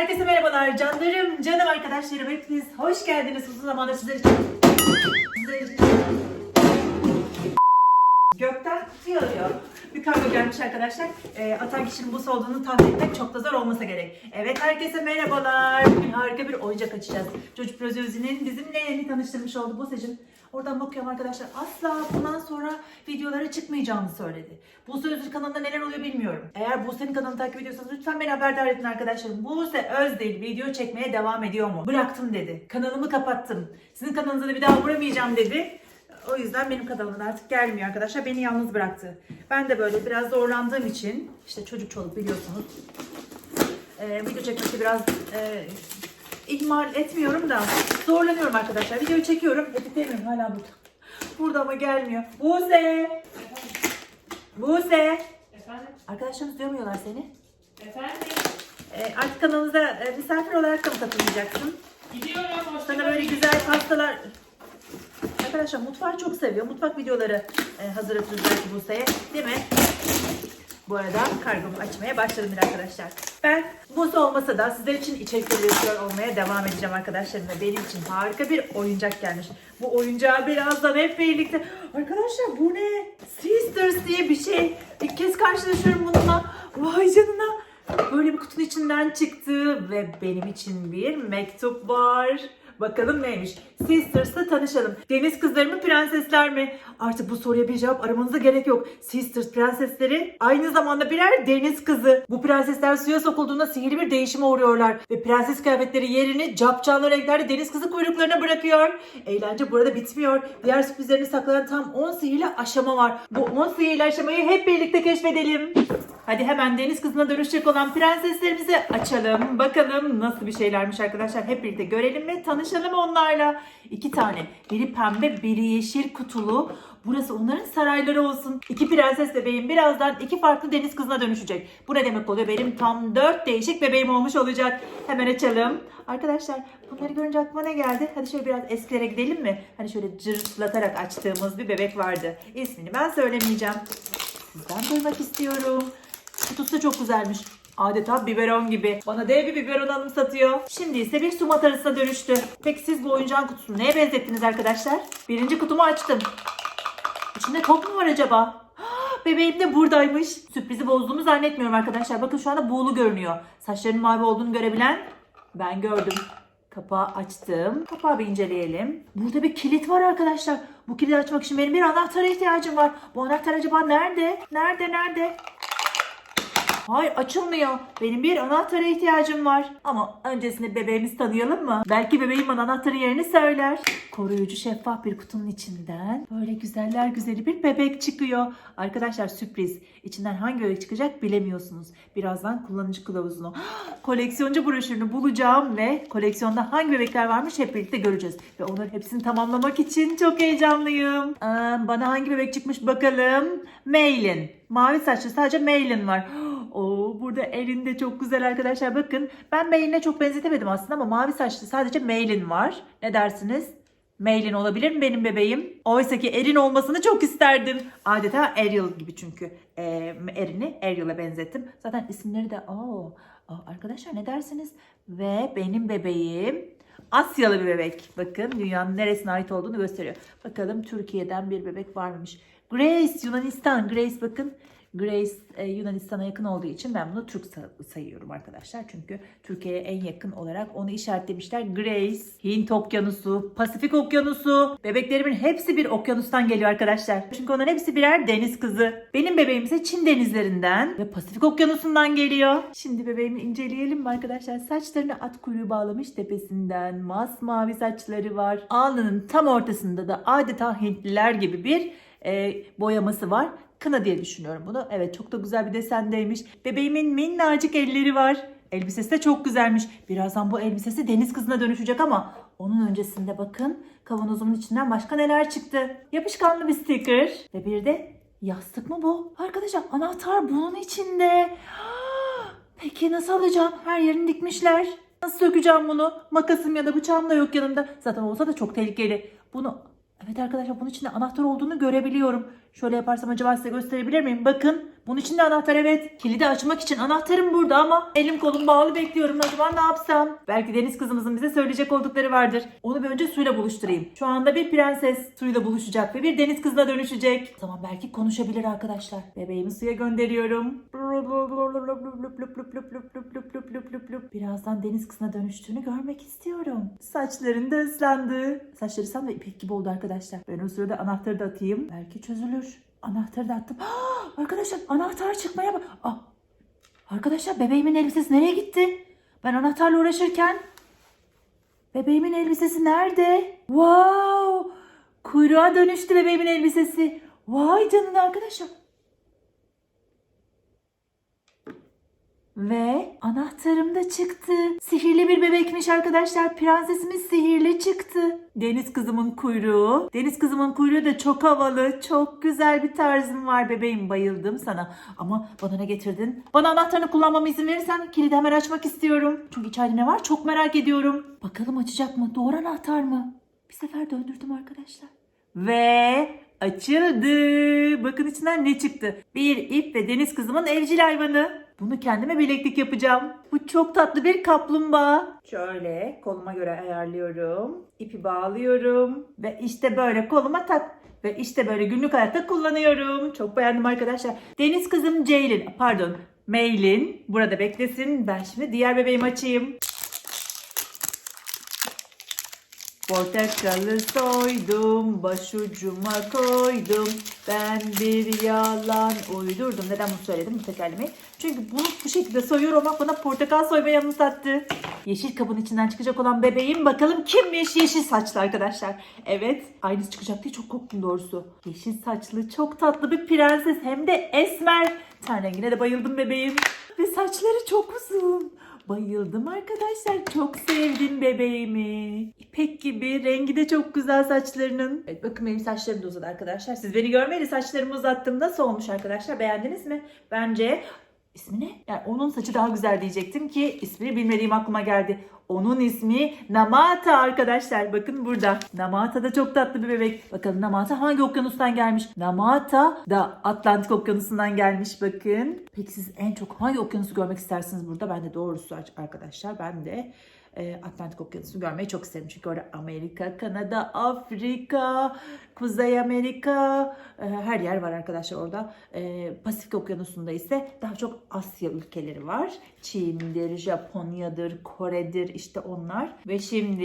Herkese merhabalar canlarım, canım arkadaşlarım hepiniz hoş geldiniz. Uzun zamandır sizler için. Sizler için. Yağıyor. Bir kargo gelmiş arkadaşlar. Ee, atan kişinin bu olduğunu tahmin etmek çok da zor olmasa gerek. Evet herkese merhabalar. Bugün harika bir oyuncak açacağız. Çocuk Prozözü'nün bizimle yeni tanıştırmış oldu Buse'cim. Oradan bakıyorum arkadaşlar. Asla bundan sonra videolara çıkmayacağımı söyledi. Buse Özil kanalında neler oluyor bilmiyorum. Eğer Buse'nin kanalını takip ediyorsanız lütfen beni haberdar edin arkadaşlarım. Buse Özdil video çekmeye devam ediyor mu? Bıraktım dedi. Kanalımı kapattım. Sizin kanalınıza da bir daha uğramayacağım dedi. O yüzden benim kanalıma artık gelmiyor arkadaşlar. Beni yalnız bıraktı. Ben de böyle biraz zorlandığım için işte çocuk çoluk biliyorsunuz. Ee, video çekmesi biraz e, ihmal etmiyorum da zorlanıyorum arkadaşlar. Videoyu çekiyorum. Editemiyorum hala burada. Burada ama gelmiyor. Buse! Buse! Efendim? Arkadaşlarımız duymuyorlar seni. Efendim? Ee, artık kanalımıza e, misafir olarak da mı katılmayacaksın? Gidiyorum. Sana böyle güzel pastalar... Arkadaşlar mutfağı çok seviyor. Mutfak videoları e, hazırlatırız belki Buse'ye. Değil mi? Bu arada kargomu açmaya başladım bile arkadaşlar. Ben Buse olmasa da sizler için içerikler üretiyor olmaya devam edeceğim arkadaşlarım. Ve benim için harika bir oyuncak gelmiş. Bu oyuncağı birazdan hep birlikte... Arkadaşlar bu ne? Sisters diye bir şey. İlk kez karşılaşıyorum bununla. Vay canına. Böyle bir kutunun içinden çıktı ve benim için bir mektup var. Bakalım neymiş? Sisters'la tanışalım. Deniz kızları mı prensesler mi? Artık bu soruya bir cevap aramanıza gerek yok. Sisters prensesleri aynı zamanda birer deniz kızı. Bu prensesler suya sokulduğunda sihirli bir değişime uğruyorlar. Ve prenses kıyafetleri yerini capcanlı renklerde deniz kızı kuyruklarına bırakıyor. Eğlence burada bitmiyor. Diğer sürprizlerini saklayan tam 10 sihirli aşama var. Bu 10 sihirli aşamayı hep birlikte keşfedelim. Hadi hemen deniz kızına dönüşecek olan prenseslerimizi açalım. Bakalım nasıl bir şeylermiş arkadaşlar. Hep birlikte görelim ve tanışalım onlarla. İki tane. Biri pembe, biri yeşil kutulu. Burası onların sarayları olsun. İki prenses bebeğim birazdan iki farklı deniz kızına dönüşecek. Bu ne demek oluyor? Benim tam dört değişik bebeğim olmuş olacak. Hemen açalım. Arkadaşlar bunları görünce aklıma ne geldi? Hadi şöyle biraz eskilere gidelim mi? Hani şöyle cırtlatarak açtığımız bir bebek vardı. İsmini ben söylemeyeceğim. Sizden duymak istiyorum. Kutusu çok güzelmiş. Adeta biberon gibi. Bana dev bir biberon anımsatıyor. Şimdi ise bir su matarasına dönüştü. Peki siz bu oyuncağın kutusunu neye benzettiniz arkadaşlar? Birinci kutumu açtım. İçinde top mu var acaba? Ah, Bebeğim de buradaymış. Sürprizi bozduğumu zannetmiyorum arkadaşlar. Bakın şu anda buğulu görünüyor. Saçlarının mavi olduğunu görebilen ben gördüm. Kapağı açtım. Kapağı bir inceleyelim. Burada bir kilit var arkadaşlar. Bu kilidi açmak için benim bir anahtara ihtiyacım var. Bu anahtar acaba nerede? Nerede? Nerede? Hayır açılmıyor. Benim bir anahtara ihtiyacım var. Ama öncesinde bebeğimizi tanıyalım mı? Belki bebeğim bana anahtarın yerini söyler. Koruyucu şeffaf bir kutunun içinden böyle güzeller güzeli bir bebek çıkıyor. Arkadaşlar sürpriz. İçinden hangi bebek çıkacak bilemiyorsunuz. Birazdan kullanıcı kılavuzunu, koleksiyoncu broşürünü bulacağım ve koleksiyonda hangi bebekler varmış hep birlikte göreceğiz. Ve onların hepsini tamamlamak için çok heyecanlıyım. Bana hangi bebek çıkmış bakalım. Maylin. Mavi saçlı sadece Maylin var. Oo, burada elinde çok güzel arkadaşlar. Bakın ben Maylin'e çok benzetemedim aslında ama mavi saçlı sadece Maylin var. Ne dersiniz? Maylin olabilir mi benim bebeğim? Oysa ki Erin olmasını çok isterdim. Adeta Ariel gibi çünkü. Ee, Erin'i Ariel'a benzettim. Zaten isimleri de aa, arkadaşlar ne dersiniz? Ve benim bebeğim Asyalı bir bebek. Bakın dünyanın neresine ait olduğunu gösteriyor. Bakalım Türkiye'den bir bebek varmış. Grace Yunanistan. Grace bakın. Grace e, Yunanistan'a yakın olduğu için ben bunu Türk sa- sayıyorum arkadaşlar. Çünkü Türkiye'ye en yakın olarak onu işaretlemişler. Grace, Hint Okyanusu, Pasifik Okyanusu. Bebeklerimin hepsi bir okyanustan geliyor arkadaşlar. Çünkü onların hepsi birer deniz kızı. Benim bebeğim ise Çin denizlerinden ve Pasifik Okyanusu'ndan geliyor. Şimdi bebeğimi inceleyelim mi arkadaşlar? Saçlarını at kuyruğu bağlamış tepesinden. Masmavi saçları var. Alnının tam ortasında da adeta Hintliler gibi bir e, boyaması var. Kına diye düşünüyorum bunu. Evet çok da güzel bir desendeymiş. Bebeğimin minnacık elleri var. Elbisesi de çok güzelmiş. Birazdan bu elbisesi deniz kızına dönüşecek ama onun öncesinde bakın kavanozumun içinden başka neler çıktı. Yapışkanlı bir sticker ve bir de yastık mı bu? Arkadaşlar anahtar bunun içinde. Peki nasıl alacağım? Her yerini dikmişler. Nasıl sökeceğim bunu? Makasım ya da bıçağım da yok yanımda. Zaten olsa da çok tehlikeli. Bunu Evet arkadaşlar bunun içinde anahtar olduğunu görebiliyorum. Şöyle yaparsam acaba size gösterebilir miyim? Bakın bunun içinde anahtar evet. Kilidi açmak için anahtarım burada ama elim kolum bağlı bekliyorum. Acaba ne yapsam? Belki deniz kızımızın bize söyleyecek oldukları vardır. Onu bir önce suyla buluşturayım. Şu anda bir prenses suyla buluşacak ve bir deniz kızına dönüşecek. O zaman belki konuşabilir arkadaşlar. Bebeğimi suya gönderiyorum. Birazdan deniz kızına dönüştüğünü görmek istiyorum. Saçların da ıslandı. Saçları ıslandı ve ipek gibi oldu arkadaşlar. Ben o sırada anahtarı da atayım. Belki çözülür. Anahtarı da attım. Ah, arkadaşlar anahtar çıkmaya bak. Ah, arkadaşlar bebeğimin elbisesi nereye gitti? Ben anahtarla uğraşırken bebeğimin elbisesi nerede? Wow! Kuyruğa dönüştü bebeğimin elbisesi. Vay canına arkadaşlar. Ve anahtarım da çıktı. Sihirli bir bebekmiş arkadaşlar. Prensesimiz sihirli çıktı. Deniz kızımın kuyruğu. Deniz kızımın kuyruğu da çok havalı. Çok güzel bir tarzım var bebeğim. Bayıldım sana. Ama bana ne getirdin? Bana anahtarını kullanmama izin verirsen kilidi hemen açmak istiyorum. Çünkü içeride ne var çok merak ediyorum. Bakalım açacak mı? Doğru anahtar mı? Bir sefer döndürdüm arkadaşlar. Ve açıldı. Bakın içinden ne çıktı? Bir ip ve deniz kızımın evcil hayvanı. Bunu kendime bileklik yapacağım. Bu çok tatlı bir kaplumbağa. Şöyle koluma göre ayarlıyorum. İpi bağlıyorum. Ve işte böyle koluma tak. Ve işte böyle günlük hayatta kullanıyorum. Çok beğendim arkadaşlar. Deniz kızım Ceylin, pardon Meylin burada beklesin. Ben şimdi diğer bebeğimi açayım. Portakalı soydum, başucuma koydum. Ben bir yalan uydurdum. Neden bunu söyledim bu tekerlemeyi? Çünkü bunu bu şekilde soyuyor olmak bana portakal soymayı anımsattı. Yeşil kabın içinden çıkacak olan bebeğim bakalım kimmiş yeşil saçlı arkadaşlar. Evet aynısı çıkacak diye çok korktum doğrusu. Yeşil saçlı çok tatlı bir prenses hem de esmer. Ten rengine de bayıldım bebeğim. Ve saçları çok uzun. Bayıldım arkadaşlar. Çok sevdim bebeğimi. Gibi. Rengi de çok güzel saçlarının. Evet bakın benim saçlarım da uzadı arkadaşlar. Siz beni görmeyeli saçlarımı uzattım. Nasıl olmuş arkadaşlar? Beğendiniz mi? Bence İsmi ne? Yani onun saçı daha güzel diyecektim ki ismini bilmediğim aklıma geldi. Onun ismi Namata arkadaşlar. Bakın burada. Namata da çok tatlı bir bebek. Bakalım Namata hangi okyanustan gelmiş? Namata da Atlantik okyanusundan gelmiş bakın. Peki siz en çok hangi okyanusu görmek istersiniz burada? Ben de doğrusu arkadaşlar ben de e, Atlantik Okyanusu'nu görmeyi çok isterim. Çünkü orada Amerika, Kanada, Afrika, Kuzey Amerika e, her yer var arkadaşlar orada. E, Pasifik Okyanusu'nda ise daha çok Asya ülkeleri var. Çin'dir, Japonya'dır, Kore'dir işte onlar. Ve şimdi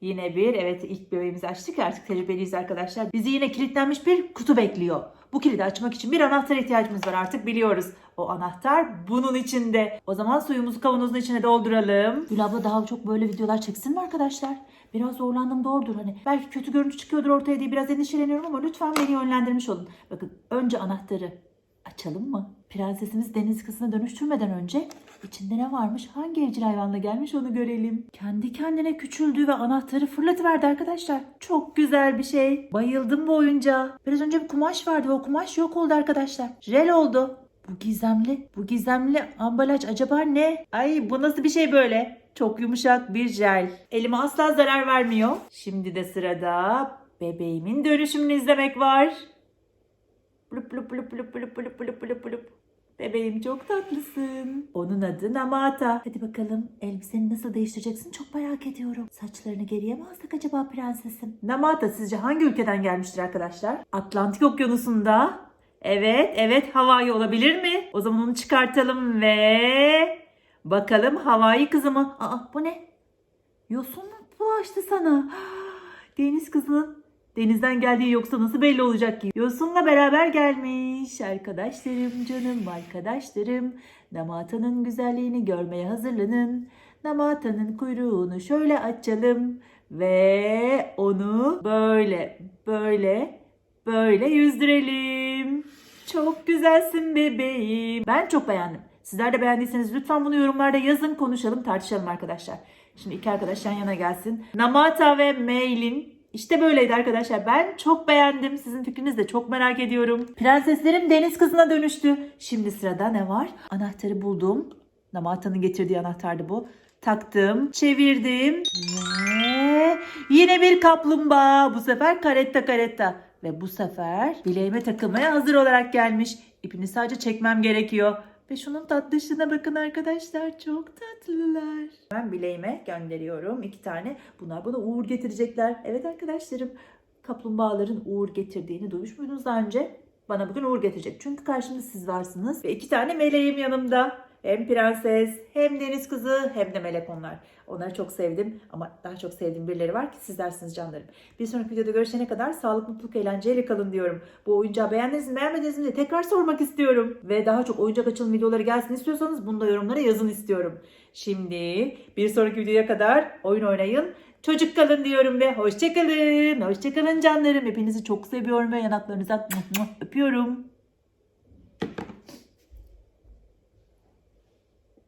yine bir evet ilk bebeğimizi açtık artık tecrübeliyiz arkadaşlar. Bizi yine kilitlenmiş bir kutu bekliyor. Bu kilidi açmak için bir anahtar ihtiyacımız var artık biliyoruz. O anahtar bunun içinde. O zaman suyumuzu kavanozun içine dolduralım. Gül abla daha çok böyle videolar çeksin mi arkadaşlar? Biraz zorlandım doğrudur hani. Belki kötü görüntü çıkıyordur ortaya diye biraz endişeleniyorum ama lütfen beni yönlendirmiş olun. Bakın önce anahtarı açalım mı? Prensesimiz deniz kızına dönüştürmeden önce içinde ne varmış? Hangi evcil hayvanla gelmiş onu görelim. Kendi kendine küçüldü ve anahtarı fırlatıverdi arkadaşlar. Çok güzel bir şey. Bayıldım bu oyuncağa. Biraz önce bir kumaş vardı ve o kumaş yok oldu arkadaşlar. Jel oldu. Bu gizemli, bu gizemli ambalaj acaba ne? Ay bu nasıl bir şey böyle? Çok yumuşak bir jel. Elime asla zarar vermiyor. Şimdi de sırada bebeğimin dönüşümünü izlemek var. Blup blup blup blup blup blup blup blup blup. Bebeğim çok tatlısın. Onun adı Namata. Hadi bakalım elbiseni nasıl değiştireceksin çok merak ediyorum. Saçlarını geriye mi alsak acaba prensesim? Namata sizce hangi ülkeden gelmiştir arkadaşlar? Atlantik Okyanusu'nda. Evet, evet Hawaii olabilir mi? O zaman onu çıkartalım ve bakalım Hawaii kızı mı? Aa bu ne? Yosun mu bulaştı sana? Deniz kızının denizden geldiği yoksa nasıl belli olacak ki? Yosun'la beraber gelmiş. Arkadaşlarım, canım arkadaşlarım. Namata'nın güzelliğini görmeye hazırlanın. Namata'nın kuyruğunu şöyle açalım. Ve onu böyle, böyle, böyle yüzdürelim. Çok güzelsin bebeğim. Ben çok beğendim. Sizler de beğendiyseniz lütfen bunu yorumlarda yazın konuşalım tartışalım arkadaşlar. Şimdi iki arkadaş yan yana gelsin. Namata ve Meylin işte böyleydi arkadaşlar. Ben çok beğendim. Sizin fikrinizi de çok merak ediyorum. Prenseslerim deniz kızına dönüştü. Şimdi sırada ne var? Anahtarı buldum. Namata'nın getirdiği anahtardı bu. Taktım, çevirdim ve yine bir kaplumbağa. Bu sefer karetta karetta. Ve bu sefer bileğime takılmaya hazır olarak gelmiş. İpini sadece çekmem gerekiyor. Ve şunun tatlışlığına bakın arkadaşlar. Çok tatlılar. Ben bileğime gönderiyorum iki tane. Bunlar bana uğur getirecekler. Evet arkadaşlarım. Kaplumbağaların uğur getirdiğini duymuş muydunuz daha önce? Bana bugün uğur getirecek. Çünkü karşımda siz varsınız. Ve iki tane meleğim yanımda. Hem prenses, hem deniz kızı, hem de melek onlar. Onları çok sevdim ama daha çok sevdiğim birileri var ki sizlersiniz canlarım. Bir sonraki videoda görüşene kadar sağlık, mutluluk, eğlenceyle kalın diyorum. Bu oyuncağı beğendiniz mi, beğenmediniz mi diye tekrar sormak istiyorum. Ve daha çok oyuncak açılım videoları gelsin istiyorsanız bunu da yorumlara yazın istiyorum. Şimdi bir sonraki videoya kadar oyun oynayın. Çocuk kalın diyorum ve hoşçakalın. Hoşçakalın canlarım. Hepinizi çok seviyorum ve yanaklarınızdan öpüyorum.